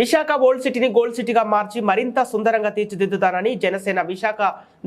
Visakha old సిటీని gold సిటీగా మార్చి మరింత సుందరంగా తీర్చిదిద్దుతానని జనసేన విశాఖ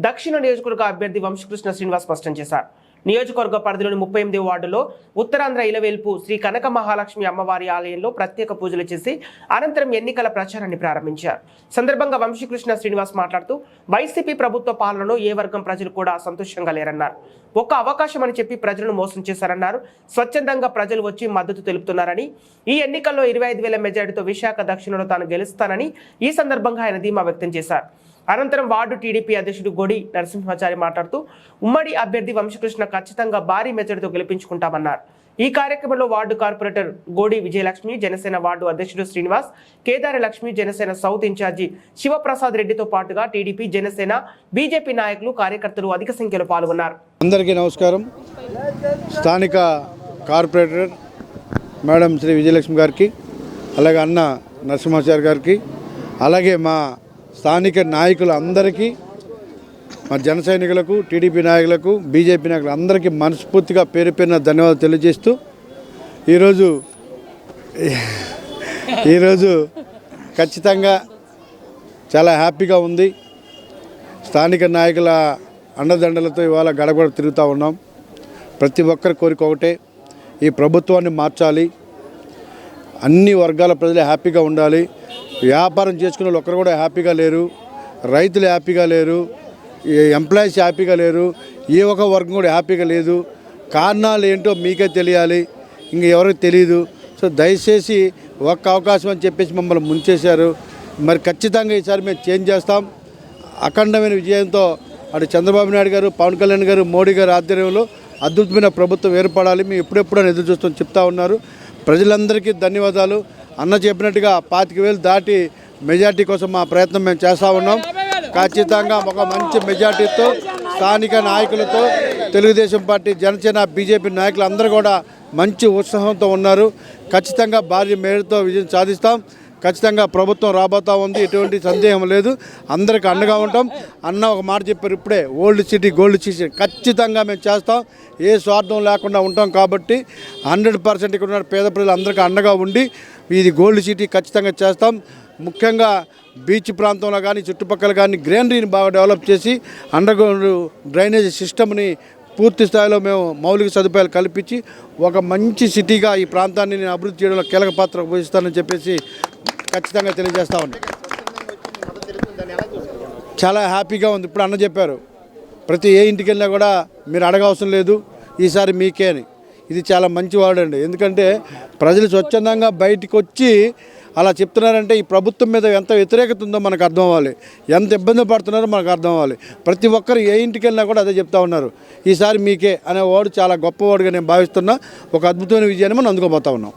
దక్షిణ నియోజకవర్గ అభ్యర్థి వంశకృష్ణ శ్రీనివాస్ స్పష్టం చేశారు. నియోజకవర్గ పరిధిలోని ముప్పై ఎనిమిది వార్డులో ఉత్తరాంధ్ర ఇలవేల్పు శ్రీ కనక మహాలక్ష్మి అమ్మవారి ఆలయంలో ప్రత్యేక పూజలు చేసి అనంతరం ఎన్నికల ప్రచారాన్ని ప్రారంభించారు. సందర్భంగా వంశీకృష్ణ శ్రీనివాస్ మాట్లాడుతూ వైసీపీ ప్రభుత్వ పాలనలో ఏ వర్గం ప్రజలు కూడా సంతోషంగా లేరన్నారు. ఒక్క అవకాశం అని చెప్పి ప్రజలను మోసం చేశారన్నారు. స్వచ్ఛందంగా ప్రజలు వచ్చి మద్దతు తెలుపుతున్నారని ఈ ఎన్నికల్లో ఇరవై ఐదు వేల మెజారిటీతో విశాఖ దక్షిణలో తాను గెలుస్తానని ఈ సందర్భంగా ఆయన ధీమా వ్యక్తం చేశారు. అనంతరం వార్డు టీడీపీ అధ్యక్షుడు గొడి నరసింహాచారి మాట్లాడుతూ ఉమ్మడి అభ్యర్థి వంశకృష్ణ ఖచ్చితంగా భారీ మెజారిటీతో గెలిపించుకుంటామన్నారు. ఈ కార్యక్రమంలో ward corporator Godi Vijayalakshmi Janasena ward అధ్యక్షుడు శ్రీనివాస్ కేదారి లక్ష్మి జనసేన సౌత్ ఇన్ఛార్జి శివప్రసాద్ రెడ్డితో పాటుగా టీడీపీ జనసేన బీజేపీ నాయకులు కార్యకర్తలు అధిక సంఖ్యలో పాల్గొన్నారు. అందరికీ నమస్కారం. స్థానిక కార్పొరేటర్ మేడం శ్రీ విజయలక్ష్మి గారికి అలాగే అన్న నరసింహాచారి గారికి అలాగే మా స్థానిక నాయకులు అందరికీ మా జన సైనికులకు టీడీపీ నాయకులకు బీజేపీ నాయకులు అందరికీ మనస్ఫూర్తిగా పేరు పేరున ధన్యవాదాలు తెలియజేస్తూ ఈరోజు ఈరోజు ఖచ్చితంగా చాలా హ్యాపీగా ఉంది. స్థానిక నాయకుల అండదండలతో ఇవాళ గడగడ తిరుగుతూ ఉన్నాం. ప్రతి ఒక్కరి కోరిక ఒకటే ఈ ప్రభుత్వాన్ని మార్చాలి. అన్ని వర్గాల ప్రజలు హ్యాపీగా ఉండాలి. వ్యాపారం చేసుకునే వాళ్ళు ఒక్కరు కూడా హ్యాపీగా లేరు. రైతులు హ్యాపీగా లేరు. ఎంప్లాయీస్ హ్యాపీగా లేరు. ఏ ఒక్క వర్గం కూడా హ్యాపీగా లేదు. కారణాలు ఏంటో మీకే తెలియాలి. ఇంక ఎవరికి తెలియదు సో దయచేసి ఒక్క అవకాశం అని చెప్పేసి మమ్మల్ని ముంచేశారు. మరి ఖచ్చితంగా ఈసారి మేము చేంజ్ చేస్తాం. అఖండమైన విజయంతో అటు చంద్రబాబు నాయుడు గారు పవన్ కళ్యాణ్ గారు మోడీ గారు ఆధ్వర్యంలో అద్భుతమైన ప్రభుత్వం ఏర్పడాలి. మేము ఎప్పుడెప్పుడో ఎదురు చూస్తాం చెప్తా ఉన్నారు. ప్రజలందరికీ ధన్యవాదాలు. అన్న చెప్పినట్టుగా పాతిక వేలు దాటి మెజార్టీ కోసం మా ప్రయత్నం మేము చేస్తూ ఉన్నాం. ఖచ్చితంగా ఒక మంచి మెజార్టీతో స్థానిక నాయకులతో తెలుగుదేశం పార్టీ జనసేన బీజేపీ నాయకులు అందరూ కూడా మంచి ఉత్సాహంతో ఉన్నారు. ఖచ్చితంగా భారీ మేరతో విజయం సాధిస్తాం. ఖచ్చితంగా ప్రభుత్వం రాబోతా ఉంది ఎటువంటి సందేహం లేదు. అందరికి అండగా ఉంటాం. అన్న ఒక మాట చెప్పారు ఇప్పుడే ఓల్డ్ సిటీ గోల్డ్ సిటీ. ఖచ్చితంగా మేము చేస్తాం. ఏ స్వార్థం లేకుండా ఉంటాం కాబట్టి హండ్రెడ్ పర్సెంట్ ఇక్కడ ఉన్న పేద ప్రజలు అందరికీ అండగా ఉండి ఇది గోల్డ్ సిటీ ఖచ్చితంగా చేస్తాం. ముఖ్యంగా బీచ్ ప్రాంతంలో కానీ చుట్టుపక్కల కానీ గ్రీనరీని బాగా డెవలప్ చేసి అండర్గ్రౌండ్ డ్రైనేజ్ సిస్టమ్ని పూర్తి స్థాయిలో మేము మౌలిక సదుపాయాలు కల్పించి ఒక మంచి సిటీగా ఈ ప్రాంతాన్ని నేను అభివృద్ధి చేయడంలో కీలక పాత్ర వహిస్తానని చెప్పేసి ఖచ్చితంగా తెలియజేస్తా ఉన్నాం. చాలా హ్యాపీగా ఉంది. ఇప్పుడు అన్న చెప్పారు ప్రతి ఏ ఇంటికి వెళ్ళినా కూడా మీరు అడగవసరం లేదు ఈసారి మీకే అని. ఇది చాలా మంచి వాడు అండి. ఎందుకంటే ప్రజలు స్వచ్ఛందంగా బయటికి వచ్చి అలా చెప్తున్నారంటే ఈ ప్రభుత్వం మీద ఎంత వ్యతిరేకత ఉందో మనకు అర్థం అవ్వాలి. ఎంత ఇబ్బంది పడుతున్నారో మనకు అర్థం అవ్వాలి. ప్రతి ఒక్కరు ఏ ఇంటికి వెళ్ళినా కూడా అదే చెప్తా ఉన్నారు. ఈసారి మీకే అనే వాడు చాలా గొప్పవాడుగా నేను భావిస్తున్నా. ఒక అద్భుతమైన విజయాన్ని మనం అందుకోబోతా ఉన్నాం.